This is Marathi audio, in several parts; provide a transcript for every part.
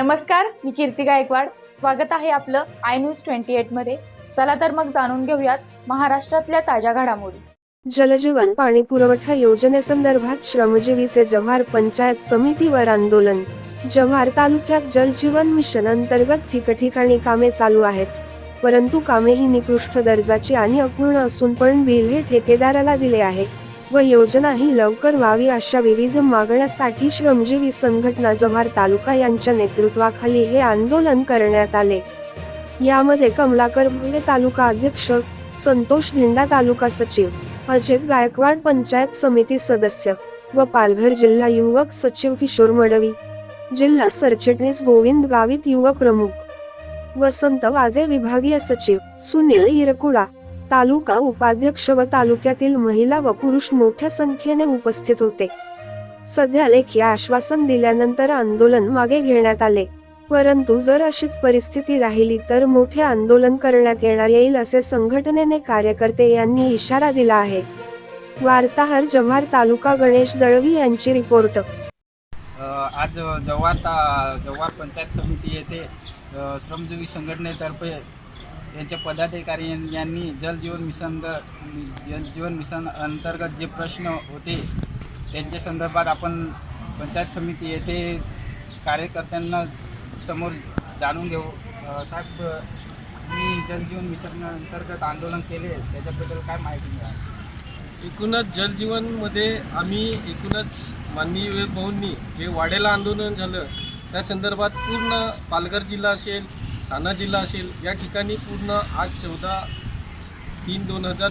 नमस्कार मी कीर्ती गायकवाड. स्वागत आहे आपलं आय न्यूज ट्वेंटी एटमध्ये चला तर मग जाणून घेऊयात महाराष्ट्रातल्या ताज्या घडामोडी. जलजीवन पाणी पुरवठा योजनेसंदर्भात श्रमजीवीचे जव्हार पंचायत समितीवर आंदोलन. जव्हार तालुक्यात जलजीवन मिशन अंतर्गत ठिकठिकाणी कामे चालू आहेत. परंतु कामे ही निकृष्ट दर्जाची आणि अपूर्ण असून पण बिल हे ठेकेदाराला दिले आहे. व योजना ही लवकर व्हावी अशा विविध मागण्यासाठी श्रमजीवी संघटना जव्हार तालुका यांच्या नेतृत्वाखाली हे आंदोलन करण्यात आले. यामध्ये कमलाकर भुले तालुका अध्यक्ष संतोष धिंडा तालुका सचिव अजित गायकवाड पंचायत समिती सदस्य व पालघर जिल्हा युवक सचिव किशोर मडवी जिल्हा सरचिटणीस गोविंद गावित युवक प्रमुख वसंत वाजे विभागीय सचिव सुनील हिरकुडा तालुका उपाध्यक्ष व तालुक्यातील महिला व पुरुष मोठ्या संख्येने उपस्थित होते. सध्या लेखी आश्वासन दिल्यानंतर आंदोलन मागे घेण्यात आले. परंतु जर अशीच परिस्थिती राहिली तर मोठे आंदोलन करण्यात येणार येईल असे संघटनेने कार्यकर्ते यांनी इशारा दिला आहे. वार्ताहर जव्हार तालुका गणेश दळवी यांची रिपोर्ट. आज जव्हार ता जव्हार पंचायत समिती येथे श्रमजीवी संघटनेतर्फे त्यांच्या पदाधिकारी यांनी जल जीवन मिशन जल जीवन मिशन अंतर्गत जे प्रश्न होते त्यांच्या संदर्भात आपण पंचायत समिती येथे कार्यकर्त्यांना समोर जाणून घेऊ. साहेब मी जल जीवन मिशन अंतर्गत आंदोलन केले त्याच्याबद्दल काय माहिती मिळाली? एकूणच जलजीवनमध्ये आम्ही एकूणच माननीय भाऊंनी जे वाडेला आंदोलन झालं त्या संदर्भात पूर्ण पालघर जिल्हा असेल ठाणा जिल्हा असेल या ठिकाणी पूर्ण आज चौदा तीन दोन हजार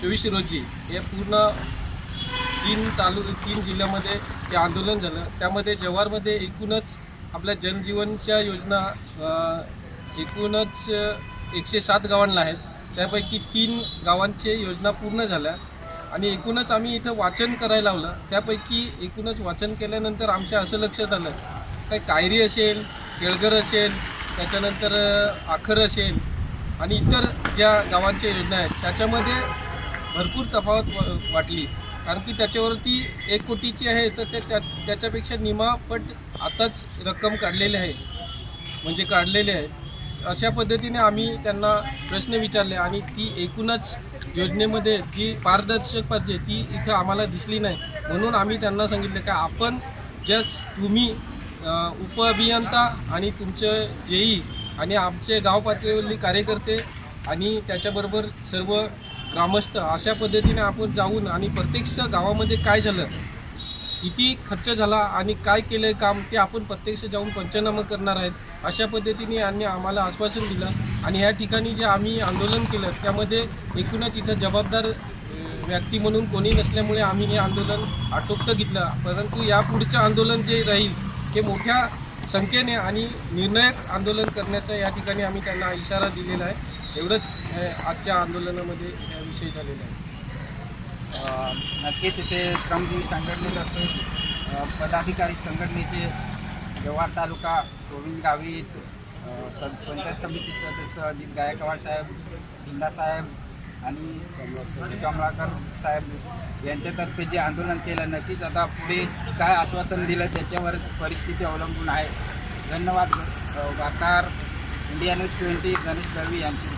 चोवीस रोजी हे पूर्ण तीन तालु तीन जिल्ह्यामध्ये ते आंदोलन झालं. त्यामध्ये जव्हारमध्ये एकूणच आपल्या जनजीवनच्या योजना एकूणच एकशे सात गावांना आहेत. त्यापैकी तीन गावांचे योजना पूर्ण झाल्या आणि एकूणच आम्ही इथं वाचन करायला लावलं. त्यापैकी एकूणच वाचन केल्यानंतर आमच्या असं लक्षात आलं काय कायरी असेल केळघर असेल त्याच्यानंतर आखर असेल आणि इतर ज्या गावांच्या योजना आहेत त्याच्यामध्ये भरपूर तफावत वाटली. कारण की त्याच्यावरती एक कोटीची आहे तर ते त्या त्याच्यापेक्षा निमापट आताच रक्कम काढलेली आहे. म्हणजे काढलेले आहे. अशा पद्धतीने आम्ही त्यांना प्रश्न विचारले आणि ती एकूणच योजनेमध्ये जी पारदर्शक पाहिजे ती इथं आम्हाला दिसली नाही. म्हणून आम्ही त्यांना सांगितलं की आपण जस्ट तुम्ही उपअभियंता आणि तुमचे जेई आणि आमचे गाव पातळीवरली कार्यकर्ते आणि त्याच्याबरोबर सर्व ग्रामस्थ अशा पद्धतीने आपण जाऊन आणि प्रत्यक्ष गावामध्ये काय झालं किती खर्च झाला आणि काय केलं काम ते आपण प्रत्यक्ष जाऊन पंचनामा करणार आहेत अशा पद्धतीने यांनी आम्हाला आश्वासन दिलं आणि ह्या ठिकाणी जे आम्ही आंदोलन केलं त्यामध्ये एकूणच इथं जबाबदार व्यक्ती म्हणून कोणी नसल्यामुळे आम्ही हे आंदोलन आटोपतं घेतलं. परंतु यापुढचं आंदोलन जे राहील हे मोठ्या संख्येने आणि निर्णायक आंदोलन करण्याचा या ठिकाणी आम्ही त्यांना इशारा दिलेला आहे. एवढंच आजच्या आंदोलनामध्ये या विषय झालेला आहे. नक्कीच इथे श्रमजीवी संघटनेतर्फे पदाधिकारी संघटनेचे जव्हार तालुका गोविंद गावित पंचायत समिती सदस्य अजित गायकवाड साहेब जिल्हा साहेब आणि श्री कमलाकर साहेब यांच्यातर्फे जे आंदोलन केलं नक्कीच आता पुढे काय आश्वासन दिलं त्याच्यावर परिस्थिती अवलंबून आहे. धन्यवाद वार्ताहर India News twenty Ganesh Dalvi यांची.